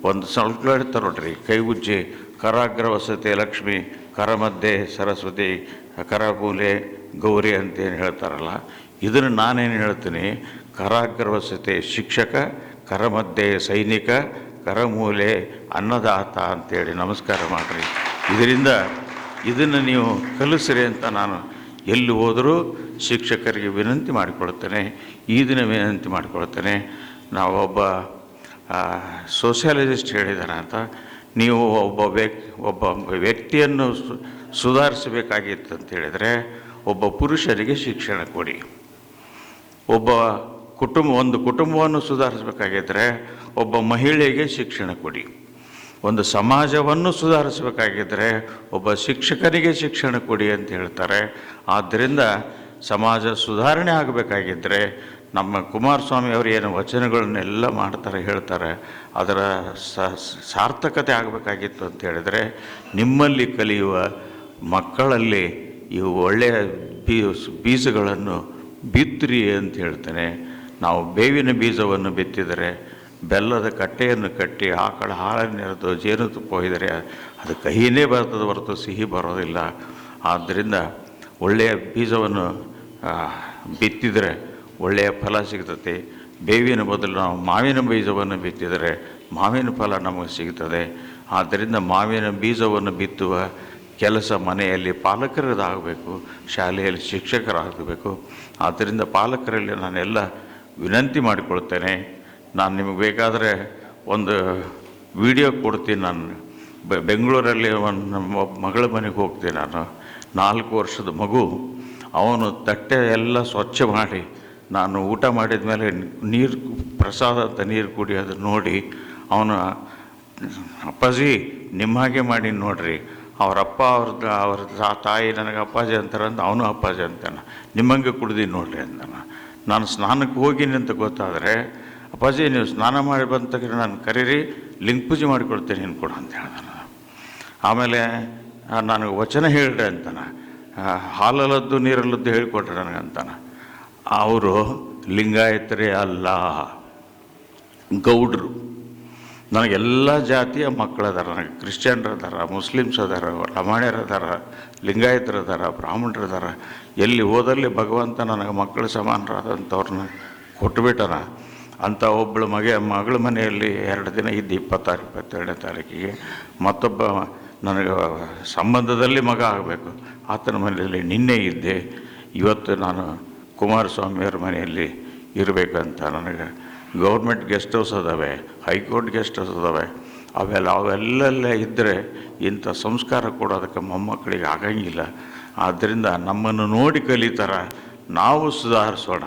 ಒಂದು ಸ್ವಲ್ಪ ಹೇಳ್ತಾರೆ ನೋಡ್ರಿ, ಕೈ ಉಜ್ಜಿ, ಕರಾಗ್ರ ವಸತಿ ಲಕ್ಷ್ಮಿ, ಕರಮದ್ದೆ, ಸರಸ್ವತಿ ಕರಮೂಲೆ ಗೌರಿ ಅಂತೇನು ಹೇಳ್ತಾರಲ್ಲ, ಇದನ್ನು ನಾನೇನು ಹೇಳ್ತೀನಿ, ಕರಾಗ್ರ ವಸತಿ ಶಿಕ್ಷಕ, ಕರಮದ್ದೆ ಸೈನಿಕ, ಕರಮೂಲೆ ಅನ್ನದಾತ ಅಂತೇಳಿ ನಮಸ್ಕಾರ ಮಾಡಿರಿ. ಇದರಿಂದ ಇದನ್ನು ನೀವು ಕಲಿಸ್ರಿ ಅಂತ ನಾನು ಎಲ್ಲಿ ಹೋದರೂ ಶಿಕ್ಷಕರಿಗೆ ವಿನಂತಿ ಮಾಡಿಕೊಳ್ತೇನೆ ಈ ದಿನ ವಿನಂತಿ ಮಾಡಿಕೊಳ್ತೇನೆ ನಾವೊಬ್ಬ ಸೋಷಿಯಾಲಜಿಸ್ಟ್ ಹೇಳಿದಾರೆ ಅಂತ ನೀವು ಒಬ್ಬ ವ್ಯಕ್ತಿ, ಒಬ್ಬ ವ್ಯಕ್ತಿಯನ್ನು ಸುಧಾರಿಸಬೇಕಾಗಿತ್ತು ಅಂತ ಹೇಳಿದರೆ, ಒಬ್ಬ ಪುರುಷರಿಗೆ ಶಿಕ್ಷಣ ಕೊಡಿ. ಒಬ್ಬ ಕುಟುಂಬ, ಒಂದು ಕುಟುಂಬವನ್ನು ಸುಧಾರಿಸಬೇಕಾಗಿದ್ದರೆ ಒಬ್ಬ ಮಹಿಳೆಗೆ ಶಿಕ್ಷಣ ಕೊಡಿ. ಒಂದು ಸಮಾಜವನ್ನು ಸುಧಾರಿಸಬೇಕಾಗಿದ್ದರೆ ಒಬ್ಬ ಶಿಕ್ಷಕರಿಗೆ ಶಿಕ್ಷಣ ಕೊಡಿ ಅಂತ ಹೇಳ್ತಾರೆ. ಆದ್ದರಿಂದ ಸಮಾಜ ಸುಧಾರಣೆ ಆಗಬೇಕಾಗಿದ್ದರೆ ನಮ್ಮ ಕುಮಾರಸ್ವಾಮಿ ಅವರು ಏನು ವಚನಗಳನ್ನೆಲ್ಲ ಮಾಡ್ತಾರೆ, ಹೇಳ್ತಾರೆ, ಅದರ ಸಾರ್ಥಕತೆ ಆಗಬೇಕಾಗಿತ್ತು ಅಂತ ಹೇಳಿದರೆ ನಿಮ್ಮಲ್ಲಿ ಕಲಿಯುವ ಮಕ್ಕಳಲ್ಲಿ ಇವು ಒಳ್ಳೆಯ ಬೀಜಗಳನ್ನು ಬಿತ್ತಿರಿ ಅಂತ ಹೇಳ್ತೇನೆ. ನಾವು ಬೇವಿನ ಬೀಜವನ್ನು ಬಿತ್ತಿದರೆ ಬೆಲ್ಲದ ಕಟ್ಟೆಯನ್ನು ಕಟ್ಟಿ ಆಕಳ ಹಾಲನ್ನೆರೆದು ಜೇನುತುಪ್ಪ ಒಯ್ದರೆ ಅದು ಕಹಿನೇ ಬರ್ತದೆ ಹೊರತು ಸಿಹಿ ಬರೋದಿಲ್ಲ. ಆದ್ದರಿಂದ ಒಳ್ಳೆಯ ಬೀಜವನ್ನು ಬಿತ್ತಿದರೆ ಒಳ್ಳೆಯ ಫಲ ಸಿಗ್ತದೆ. ಬೇವಿನ ಬದಲು ನಾವು ಮಾವಿನ ಬೀಜವನ್ನು ಬಿತ್ತಿದರೆ ಮಾವಿನ ಫಲ ನಮಗೆ ಸಿಗ್ತದೆ. ಆದ್ದರಿಂದ ಮಾವಿನ ಬೀಜವನ್ನು ಬಿತ್ತುವ ಕೆಲಸ ಮನೆಯಲ್ಲಿ ಪಾಲಕರದಾಗಬೇಕು, ಶಾಲೆಯಲ್ಲಿ ಶಿಕ್ಷಕರಾಗಬೇಕು. ಆದ್ದರಿಂದ ಪಾಲಕರಲ್ಲಿ ನಾನೆಲ್ಲ ವಿನಂತಿ ಮಾಡಿಕೊಳ್ತೇನೆ. ನಾನು ನಿಮಗೆ ಬೇಕಾದರೆ ಒಂದು ವಿಡಿಯೋ ಕೊಡ್ತೀನಿ ನಾನು. ಬೆಂಗಳೂರಲ್ಲಿ ಒಂದು ಮಗಳ ಮನೆಗೆ ಹೋಗ್ತೀನಿ ನಾನು. ನಾಲ್ಕು ವರ್ಷದ ಮಗು, ಅವನು ತಟ್ಟೆ ಎಲ್ಲ ಸ್ವಚ್ಛ ಮಾಡಿ, ನಾನು ಊಟ ಮಾಡಿದ ಮೇಲೆ ನೀರು ಪ್ರಸಾದ ಅಂತ ನೀರು ಕುಡಿಯೋದು ನೋಡಿ, ಅವನು, ಅಪ್ಪಾಜಿ, ನಿಮ್ಮ ಹಾಗೆ ಮಾಡಿ ನೋಡ್ರಿ. ಅವ್ರ ಅಪ್ಪ ಅವ್ರದ್ದು ಅವ್ರ ತಾಯಿ ನನಗೆ ಅಪ್ಪಾಜಿ ಅಂತಾರೆ ಅಂತ ಅವನು ಅಪ್ಪಾಜಿ ಅಂತಾನೆ. ನಿಮ್ಮಂಗೆ ಕುಡ್ದು ನೋಡ್ರಿ ಅಂತಾನೆ ನಾನು ಸ್ನಾನಕ್ಕೆ ಹೋಗಿನಿ ಅಂತ ಗೊತ್ತಾದರೆ, ಅಪ್ಪಾಜಿ, ನೀವು ಸ್ನಾನ ಮಾಡಿ ಬಂದ ತಕ್ಷಣ ನಾನು ಕರೀರಿ, ಲಿಂಗ ಪೂಜೆ ಮಾಡಿಕೊಡ್ತೀನಿ, ನೀನು ಕೊಡು ಅಂತ ಹೇಳ್ದ ಆಮೇಲೆ ನನಗೆ ವಚನ ಹೇಳ್ರಿ ಅಂತಾನೆ. ಹಾಲಲ್ಲದ್ದು ನೀರಲ್ಲದ್ದು ಹೇಳಿಕೊಟ್ರೆ ನನಗಂತಾನೆ ಅವರು ಲಿಂಗಾಯತರೇ ಅಲ್ಲ. ಗೌಡ್ರು. ನನಗೆಲ್ಲ ಜಾತಿಯ ಮಕ್ಕಳು ಅದಾರ ನನಗೆ ಕ್ರಿಶ್ಚಿಯನ್ರು ಅದಾರ ಮುಸ್ಲಿಮ್ಸ್ ಅದಾರ ಲಮಾಣ್ಯರು ಅದಾರ ಲಿಂಗಾಯತರು ಅದಾರ ಬ್ರಾಹ್ಮಣರು ಅದಾರ ಎಲ್ಲಿ ಹೋದಲ್ಲಿ ಭಗವಂತ ನನಗೆ ಮಕ್ಕಳು ಸಮಾನರಾದಂಥವ್ರನ್ನ ಕೊಟ್ಬಿಟ್ಟನ. ಅಂಥ ಒಬ್ಬಳು ಮಗೆ, ಮಗಳ ಮನೆಯಲ್ಲಿ ಎರಡು ದಿನ ಇದ್ದು ಇಪ್ಪತ್ತಾರು, ಇಪ್ಪತ್ತೆರಡನೇ ತಾರೀಕಿಗೆ ಮತ್ತೊಬ್ಬ ನನಗೆ ಸಂಬಂಧದಲ್ಲಿ ಮಗ ಆಗಬೇಕು. ಆತನ ಮನೆಯಲ್ಲಿ ನಿನ್ನೆ ಇದ್ದೆ. ಇವತ್ತು ನಾನು ಕುಮಾರಸ್ವಾಮಿಯವ್ರ ಮನೆಯಲ್ಲಿ ಇರಬೇಕಂತ ನನಗೆ ಗೌರ್ಮೆಂಟ್ ಗೆಸ್ಟ್ ಹೌಸ್ ಅದಾವೆ, ಹೈಕೋರ್ಟ್ ಗೆಸ್ಟ್ ಹೌಸ್ ಅದಾವೆ. ಅವೆಲ್ಲ, ಅವೆಲ್ಲೆಲ್ಲ ಇದ್ದರೆ ಇಂಥ ಸಂಸ್ಕಾರ ಕೊಡೋದಕ್ಕೆ ಮೊಮ್ಮಕ್ಕಳಿಗೆ ಆಗಂಗಿಲ್ಲ. ಆದ್ದರಿಂದ ನಮ್ಮನ್ನು ನೋಡಿ ಕಲಿತಾರ ನಾವು ಸುಧಾರಿಸೋಣ.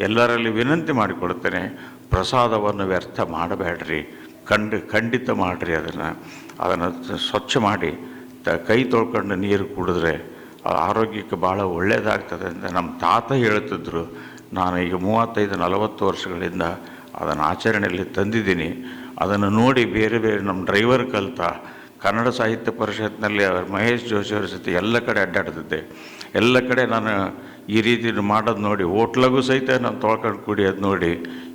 ಎಲ್ಲರಲ್ಲಿ ವಿನಂತಿ ಮಾಡಿಕೊಡ್ತೇನೆ ಪ್ರಸಾದವನ್ನು ವ್ಯರ್ಥ ಮಾಡಬೇಡ್ರಿ. ಕಂಡು, ಖಂಡಿತ ಮಾಡಿರಿ ಅದನ್ನು. ಅದನ್ನು ಸ್ವಚ್ಛ ಮಾಡಿ ತ ಕೈ ತೊಳ್ಕೊಂಡು ನೀರು ಕುಡಿದ್ರೆ ಆರೋಗ್ಯಕ್ಕೆ ಭಾಳ ಒಳ್ಳೆಯದಾಗ್ತದೆ ಅಂತ ನಮ್ಮ ತಾತ ಹೇಳ್ತಿದ್ರು. ನಾನು ಈಗ ಮೂವತ್ತೈದು, ನಲವತ್ತು ವರ್ಷಗಳಿಂದ ಅದನ್ನು ಆಚರಣೆಯಲ್ಲಿ ತಂದಿದ್ದೀನಿ. ಅದನ್ನು ನೋಡಿ ಬೇರೆ ಬೇರೆ ನಮ್ಮ ಡ್ರೈವರ್ ಕಲಿತ ಕನ್ನಡ ಸಾಹಿತ್ಯ ಪರಿಷತ್ನಲ್ಲಿ ಅವರು ಮಹೇಶ್ ಜೋಶಿ ಅವರ ಜೊತೆ ಎಲ್ಲ ಕಡೆ ಅಡ್ಡಾಡ್ತಿದ್ದೆ. ಎಲ್ಲ ಕಡೆ ನಾನು ಈ ರೀತಿ ಮಾಡೋದು ನೋಡಿ, ಹೋಟ್ಲಾಗೂ ಸಹಿತ ನಾನು ತೊಳ್ಕೊಂಡು ಕುಡಿಯೋದು ನೋಡಿ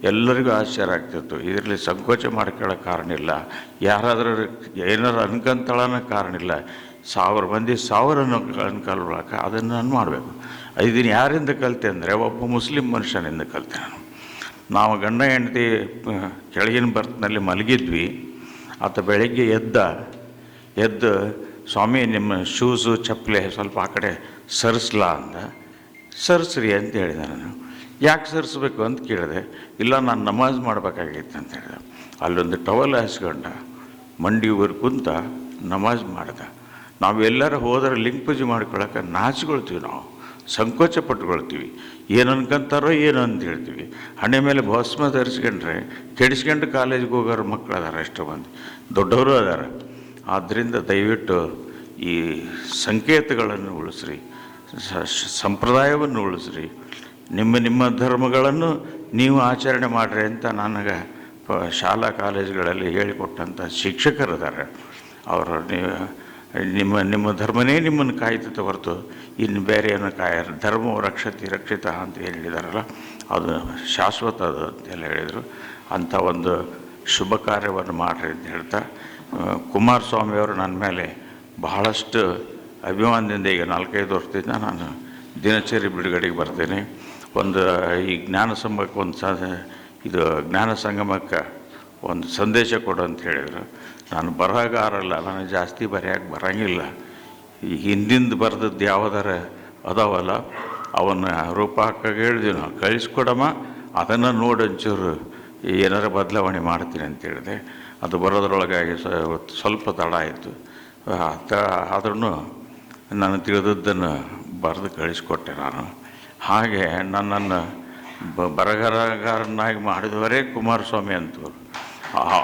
ಎಲ್ಲರಿಗೂ ಆಶ್ಚರ್ಯ ಆಗ್ತಿತ್ತು. ಇದರಲ್ಲಿ ಸಂಕೋಚ ಮಾಡ್ಕೊಳ್ಳೋ ಕಾರಣ ಇಲ್ಲ. ಯಾರಾದರೂ ಏನಾರು ಅನ್ಕೊಂತಳನ ಕಾರಣ ಇಲ್ಲ. ಸಾವಿರ ಮಂದಿ ಸಾವಿರ ಅನ್ಕೊಳ್ಬೇಕ ಅದನ್ನು ನಾನು ಮಾಡಬೇಕು. ಇದನ್ನು ಯಾರಿಂದ ಕಲಿತೆ ಅಂದರೆ, ಒಬ್ಬ ಮುಸ್ಲಿಂ ಮನುಷ್ಯನಿಂದ ಕಲಿತೆ ನಾನು. ನಾವು ಗಂಡ ಹೆಂಡತಿ ಕೆಳಗಿನ ಬರ್ತ್ನಲ್ಲಿ ಮಲಗಿದ್ವಿ. ಆತ ಬೆಳಗ್ಗೆ ಎದ್ದ, ಎದ್ದು, ಸ್ವಾಮಿ, ನಿಮ್ಮ ಶೂಸು ಚಪ್ಪಲಿ ಸ್ವಲ್ಪ ಆ ಕಡೆ ಸರಿಸ್ಲಾ ಅಂದ. ಸರಿಸ್ರಿ ಅಂತ ಹೇಳಿದೆ ನಾನು ಯಾಕೆ ಸರಿಸ್ಬೇಕು ಅಂತ ಕೇಳಿದೆ. ಇಲ್ಲ, ನಾನು ನಮಾಜ್ ಮಾಡಬೇಕಾಗಿತ್ತು ಅಂತ ಹೇಳಿದೆ. ಅಲ್ಲೊಂದು ಟವಲ್ ಹಾಸ್ಕೊಂಡ ಮಂಡಿ ಊರು ಕುಂತ ನಮಾಜ್ ಮಾಡ್ದೆ. ನಾವು ಎಲ್ಲರೂ ಹೋದ್ರೆ ಲಿಂಗ ಪೂಜೆ ಮಾಡ್ಕೊಳಕ್ಕೆ ನಾಚ್ಕೊಳ್ತೀವಿ ನಾವು. ಸಂಕೋಚ ಪಟ್ಕೊಳ್ತೀವಿ. ಏನು ಅನ್ಕೊಂತಾರೋ ಏನು ಅಂತ ಹೇಳ್ತೀವಿ. ಹಣೆ ಮೇಲೆ ಭಸ್ಮ ಧರಿಸ್ಕೊಂಡ್ರೆ ಕೆಡಿಸ್ಕೊಂಡು ಕಾಲೇಜ್ಗೆ ಹೋಗೋರು ಮಕ್ಕಳು ಅದಾರ ಎಷ್ಟೋ ಮಂದಿ. ದೊಡ್ಡವರು ಅದಾರ. ಆದ್ದರಿಂದ ದಯವಿಟ್ಟು ಈ ಸಂಕೇತಗಳನ್ನು ಉಳಿಸ್ರಿ. ಸಂಪ್ರದಾಯವನ್ನು ಉಳಿಸ್ರಿ. ನಿಮ್ಮ ನಿಮ್ಮ ಧರ್ಮಗಳನ್ನು ನೀವು ಆಚರಣೆ ಮಾಡಿರಿ ಅಂತ ನನಗೆ ಶಾಲಾ ಕಾಲೇಜುಗಳಲ್ಲಿ ಹೇಳಿಕೊಟ್ಟಂಥ ಶಿಕ್ಷಕರಿದ್ದಾರೆ. ಅವರು ನೀವು ನಿಮ್ಮ ನಿಮ್ಮ ಧರ್ಮನೇ ನಿಮ್ಮನ್ನು ಕಾಯ್ತದೆ ಹೊರತು ಇನ್ನು ಬೇರೆ ಏನು ಕಾಯ, ಧರ್ಮವು ರಕ್ಷತಿ, ರಕ್ಷಿತ ಅಂತ ಏನು ಹೇಳಿದಾರಲ್ಲ, ಅದು ಶಾಶ್ವತ ಅದು ಅಂತೆಲ್ಲ ಹೇಳಿದರು. ಅಂಥ ಒಂದು ಶುಭ ಕಾರ್ಯವನ್ನು ಮಾಡಿರಿ ಅಂತ ಹೇಳ್ತಾ, ಕುಮಾರಸ್ವಾಮಿಯವರು ನನ್ನ ಮೇಲೆ ಬಹಳಷ್ಟು ಅಭಿಮಾನದಿಂದ ಈಗ ನಾಲ್ಕೈದು ವರ್ಷದಿಂದ ನಾನು ದಿನಚರಿ ಬಿಡುಗಡೆಗೆ ಬರ್ತೇನೆ. ಒಂದು, ಈ ಜ್ಞಾನ ಸಂಗಮಕ್ಕೆ ಒಂದು ಸ, ಇದು ಜ್ಞಾನ ಸಂಗಮಕ್ಕೆ ಒಂದು ಸಂದೇಶ ಕೊಡು ಅಂತ ಹೇಳಿದರು. ನಾನು ಬರಹಗಾರಲ್ಲ ನಾನು ಜಾಸ್ತಿ ಬರೆಯೋಕ್ಕೆ ಬರೋಂಗಿಲ್ಲ. ಈ ಹಿಂದಿಂದ ಬರೆದದ್ದು ಯಾವ್ದಾರ ಅದಾವಲ್ಲ, ಅವನ್ನ ರೂಪಕ್ಕೆ ಹೇಳಿದ್ವಿ ನಾವು. ಕಳಿಸ್ಕೊಡಮ್ಮ, ಅದನ್ನು ನೋಡಿ ಒಂಚೂರು ಏನಾರು ಬದಲಾವಣೆ ಮಾಡ್ತೀನಿ ಅಂತ ಹೇಳಿದೆ. ಅದು ಬರೋದ್ರೊಳಗಾಗಿ ಸ್ವ- ಸ್ವಲ್ಪ ತಡ ಆಯಿತು. ಆದ್ರೂ ನಾನು ತಿಳಿದದ್ದನ್ನು ಬರೆದು ಕಳಿಸ್ಕೊಟ್ಟೆ ನಾನು. ಹಾಗೆ ನನ್ನನ್ನು ಬ ಬರಹಗಾರನಾಗಿ ಮಾಡಿದವರೇ ಕುಮಾರಸ್ವಾಮಿ ಅಂತವ್ರು.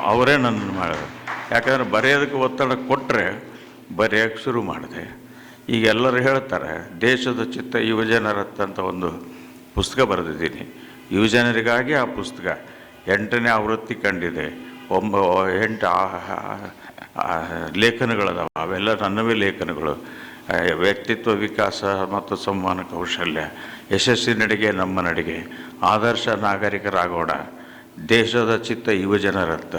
ಅವರೇ ನನ್ನನ್ನು ಮಾಡಿದ್ರು. ಯಾಕಂದರೆ ಬರೆಯೋದಕ್ಕೆ ಒತ್ತಡ ಕೊಟ್ಟರೆ ಬರೆಯೋಕ್ಕೆ ಶುರು ಮಾಡಿದೆ. ಈಗ ಎಲ್ಲರೂ ಹೇಳ್ತಾರೆ, ದೇಶದ ಚಿತ್ತ ಯುವಜನರತ್ತ ಅಂತ ಒಂದು ಪುಸ್ತಕ ಬರೆದಿದ್ದೀನಿ. ಯುವಜನರಿಗಾಗಿ ಆ ಪುಸ್ತಕ. ಎಂಟನೇ ಆವೃತ್ತಿ ಕಂಡಿದೆ. ಒಂಬ, ಎಂಟು ಲೇಖನಗಳದಾವ. ಅವೆಲ್ಲ ನನ್ನವೇ ಲೇಖನಗಳು. ವ್ಯಕ್ತಿತ್ವ ವಿಕಾಸ ಮತ್ತು ಸಂವಹನ ಕೌಶಲ್ಯ ಯಶಸ್ವಿ ನಡಿಗೆ ನಮ್ಮ ನಡಿಗೆ, ಆದರ್ಶ ನಾಗರಿಕರಾಗೋಣ. ದೇಶದ ಚಿತ್ತ ಯುವಜನರತ್ತ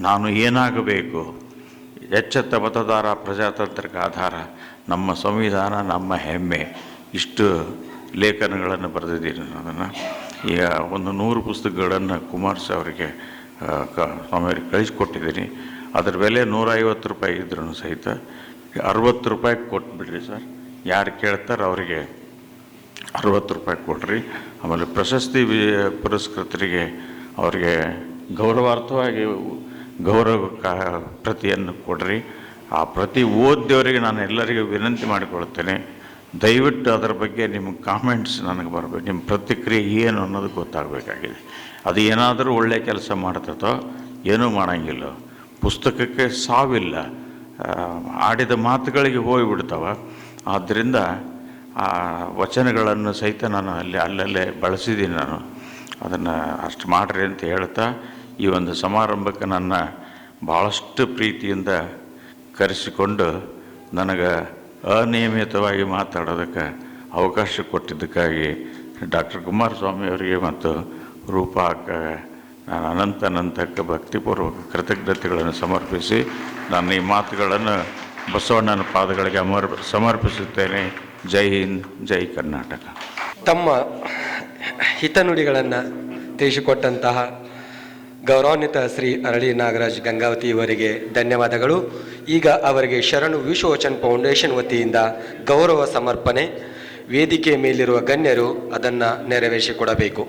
ನಾನು ಏನಾಗಬೇಕು? ಎಚ್ಚೆತ್ತ ಮತದಾರ, ಪ್ರಜಾತಂತ್ರಕ್ಕೆ ಆಧಾರ. ನಮ್ಮ ಸಂವಿಧಾನ, ನಮ್ಮ ಹೆಮ್ಮೆ. ಇಷ್ಟು ಲೇಖನಗಳನ್ನು ಬರೆದಿದ್ದೀನಿ ಅದನ್ನು ಈಗ ಒಂದು ನೂರು ಪುಸ್ತಕಗಳನ್ನು ಕುಮಾರ್ಸ್ ಅವರಿಗೆ ಕ ಸ್ವಾಮಿಯವ್ರಿಗೆ ಕಳಿಸ್ಕೊಟ್ಟಿದ್ದೀನಿ. ಅದರ ಬೆಲೆ ನೂರೈವತ್ತು ರೂಪಾಯಿ ಇದ್ರೂ ಸಹಿತ. ಅರುವತ್ತು ರೂಪಾಯಿ ಕೊಟ್ಬಿಡ್ರಿ ಸರ್. ಯಾರು ಕೇಳ್ತಾರೆ ಅವರಿಗೆ ಅರವತ್ತು ರೂಪಾಯಿ ಕೊಡ್ರಿ. ಆಮೇಲೆ ಪ್ರಶಸ್ತಿ ಪುರಸ್ಕೃತರಿಗೆ ಅವರಿಗೆ ಗೌರವಾರ್ಥವಾಗಿ ಗೌರವ ಪ್ರತಿಯನ್ನು ಕೊಡ್ರಿ. ಆ ಪ್ರತಿ ಓದ್ಯವರಿಗೆ ನಾನು ಎಲ್ಲರಿಗೂ ವಿನಂತಿ ಮಾಡಿಕೊಳ್ತೇನೆ. ದಯವಿಟ್ಟು ಅದರ ಬಗ್ಗೆ ನಿಮ್ಮ ಕಾಮೆಂಟ್ಸ್ ನನಗೆ ಬರಬೇಕು ನಿಮ್ಮ ಪ್ರತಿಕ್ರಿಯೆ ಏನು ಅನ್ನೋದು ಗೊತ್ತಾಗಬೇಕಾಗಿದೆ. ಅದು ಏನಾದರೂ ಒಳ್ಳೆಯ ಕೆಲಸ ಮಾಡ್ತದೋ ಏನೂ ಮಾಡೋಂಗಿಲ್ಲ. ಪುಸ್ತಕಕ್ಕೆ ಸಾವಿಲ್ಲ. ಆಡಿದ ಮಾತುಗಳಿಗೆ ಹೋಗಿಬಿಡ್ತಾವ. ಆದ್ದರಿಂದ ಆ ವಚನಗಳನ್ನು ಸಹಿತ ನಾನು ಅಲ್ಲಿ, ಅಲ್ಲಲ್ಲೇ ಬಳಸಿದ್ದೀನಿ ನಾನು. ಅದನ್ನು ಅಷ್ಟು ಮಾಡಿರಿ ಅಂತ ಹೇಳ್ತಾ ಈ ಒಂದು ಸಮಾರಂಭಕ್ಕೆ ನನ್ನ ಭಾಳಷ್ಟು ಪ್ರೀತಿಯಿಂದ ಕರೆಸಿಕೊಂಡು ನನಗೆ ಅನಿಯಮಿತವಾಗಿ ಮಾತಾಡೋದಕ್ಕೆ ಅವಕಾಶ ಕೊಟ್ಟಿದ್ದಕ್ಕಾಗಿ ಡಾಕ್ಟರ್ ಕುಮಾರಸ್ವಾಮಿ ಅವರಿಗೆ ಮತ್ತು ರೂಪಾಕ, ನಾನು ಅನಂತ ಅನಂತಕ್ಕೆ ಭಕ್ತಿಪೂರ್ವಕ ಕೃತಜ್ಞತೆಗಳನ್ನು ಸಮರ್ಪಿಸಿ ನಾನು ಈ ಮಾತುಗಳನ್ನು ಬಸವಣ್ಣನ ಪಾದಗಳಿಗೆ ಅಮರ್, ಸಮರ್ಪಿಸುತ್ತೇನೆ. ಜೈ ಹಿಂದ್, ಜೈ ಕರ್ನಾಟಕ. ತಮ್ಮ ಹಿತನುಡಿಗಳನ್ನು ತಿಳಿಸಿಕೊಟ್ಟಂತಹ ಗೌರವಾನ್ವಿತ ಶ್ರೀ ಅರಳಿ ನಾಗರಾಜ್ ಗಂಗಾವತಿ ಇವರಿಗೆ ಧನ್ಯವಾದಗಳು. ಈಗ ಅವರಿಗೆ ಶರಣು ವಿಶ್ವವಚನ್ ಫೌಂಡೇಶನ್ ವತಿಯಿಂದ ಗೌರವ ಸಮರ್ಪಣೆ. ವೇದಿಕೆ ಮೇಲಿರುವ ಗಣ್ಯರು ಅದನ್ನು ನೆರವೇರಿಸಿಕೊಡಬೇಕು.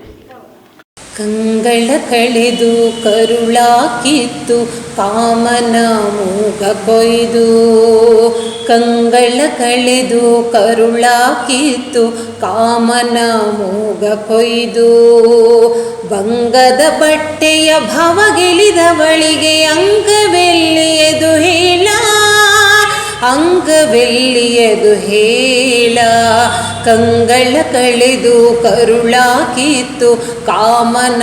ಕಂಗಳ ಕಳೆದು ಕರುಳಾಕಿತ್ತು, ಕಾಮನ ಮೂಗ ಕೊಯ್ದು. ಕಂಗಳ ಕಳೆದು ಕರುಳಾಕಿತ್ತು, ಕಾಮನ ಮೂಗ ಕೊಯ್ದು. ಬಂಗದ ಬಟ್ಟೆಯ ಭವಗೆಲಿದವಳಿಗೆ ಅಂಗವೆಲ್ಲಿಯದು ಹೇಳ ಅಂಗವೆಲ್ಲಿಯದು ಹೇಳ. ಕಂಗಳ ಕಳೆದು ಕರುಳಾಕಿತ್ತು ಕಾಮನ